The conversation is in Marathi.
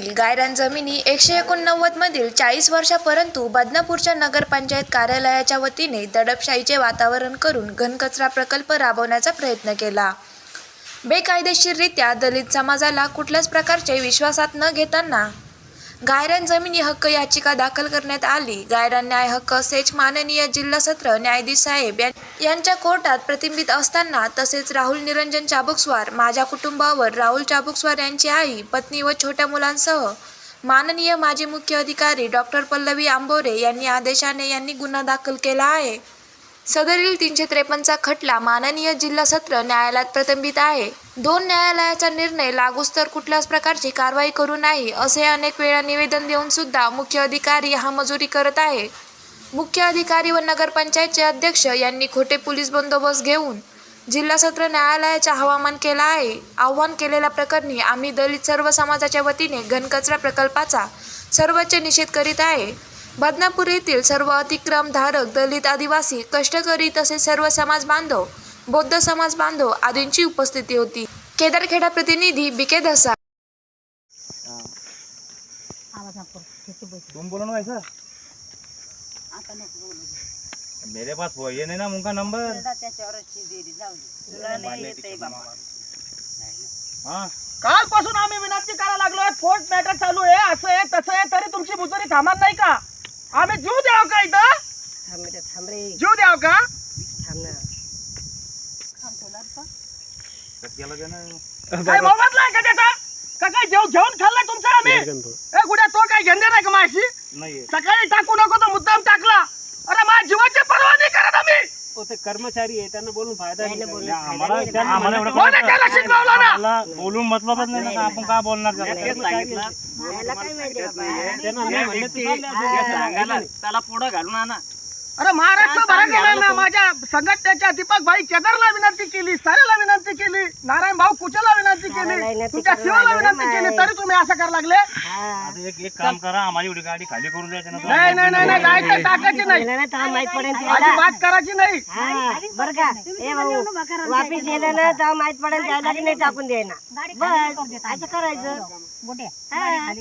येथील गायरान जमिनी एकशे एकोणनव्वद मधील चाळीस वर्षापर्यंत बदनापूरच्या नगरपंचायत कार्यालयाच्या वतीने दडपशाहीचे वातावरण करून घनकचरा प्रकल्प राबवण्याचा प्रयत्न केला. बेकायदेशीररित्या दलित समाजाला कुठल्याच प्रकारचे विश्वासात न घेताना गायरान जमिनी हक्क याचिका दाखल करण्यात आली. गायरान न्याय हक्क सेच माननीय जिल्हा सत्र न्यायाधीश साहेब यां- यांच्या कोर्टात प्रतिबिंबित असताना तसेच राहुल निरंजन चाबुकस्वार माझ्या कुटुंबावर राहुल चाबुकस्वार यांची आई पत्नी व छोट्या मुलांसह माननीय माजी मुख्य अधिकारी डॉक्टर पल्लवी आंबोरे यांनी आदेशाने यांनी गुन्हा दाखल केला आहे. सदरील तीनशे त्रेपन्नचा खटला माननीय जिल्हा सत्र न्यायालयात प्रलंबित आहे. दोन न्यायालयाचा निर्णय लागूच तर कुठल्याच प्रकारची कारवाई करू नाही असे अनेक वेळा निवेदन देऊन सुद्धा मुख्य अधिकारी हा मजुरी करत आहे. मुख्य अधिकारी व नगरपंचायतचे अध्यक्ष यांनी खोटे पोलीस बंदोबस्त घेऊन जिल्हा सत्र न्यायालयाचा हवामान केला आहे. आव्हान केलेल्या प्रकरणी आम्ही दलित सर्व समाजाच्या वतीने घनकचरा प्रकल्पाचा सर्वोच्च निषेध करीत आहे. बदनापूर येथील सर्व अतिक्रम धारक दलित आदिवासी कष्टकरी तसेच सर्व समाज बांधव बौद्ध समाज बांधव आदींची उपस्थिती होती. केदारखेडा प्रतिनिधी बीके धसा तुम बोलो ना ऐसा मेरे पास वो ये नहीं ना उनका नंबर तुला त्याच्यावरच देरी जाऊ दे तुला नाही येतंय बाबा. हाँ। कालपासून आम्ही विनंती करायला लागलो फोर्ट मॅटर चालू आहे असं आहे तसं आहे तरी तुमची मुजोरी थांबत नाही का? आम्ही जीव द्याव का इथं? थांब रे थांब रे. जीव द्याव का? थांब ना. केला काय मोबदला आहे का त्याचा? का काय जेव घेऊन खाल्लाय तुमचा आम्ही? ए गुड्या तो काय घेणे नाही का माझी नाही सकाळी टाकू नको तो मुद्दाम टाकला. अरे माझ्या जीवाची पर्वा नाही करत आम्ही. ते कर्मचारी आहे त्यांना बोलून फायदा नाही. बोलून आम्हाला फायदा त्यांना नाही. आम्हाला एवढं कोणी कळतं. त्याला शिकवलं ना? आम्हाला बोलून मतलबच नाही ना आपण काय बोलणार त्याला? तेच सांगितलं? मला काय माहिती बाबा? त्यांना नाही म्हणलं तर चालले असं. सांगायला. त्याला पुढं घालून आणा. अरे महाराष्ट्र माझ्या संघटनेच्या दीपक भाई केदारला विनंती केली साऱ्याला विनंती केली नारायण भाऊ कुचला विनंती केली विनंती तुमच्या शिवाला विनंती केली. तरी तुम्ही असं करायला लागले. हा. आता एक एक काम करा आम्हाला एवढी गाडी खाली करून द्यायची नाही नाही नाही नाही जायचं टाकायची नाही. माहीत पडेल माझी त्याला बात करायची नाही. हा बरं का. ए भाऊ वापिस गेलं ना तेव्हा माहीत पडेल त्याला की नाही टाकून द्यायना बस असं करायचं. हा.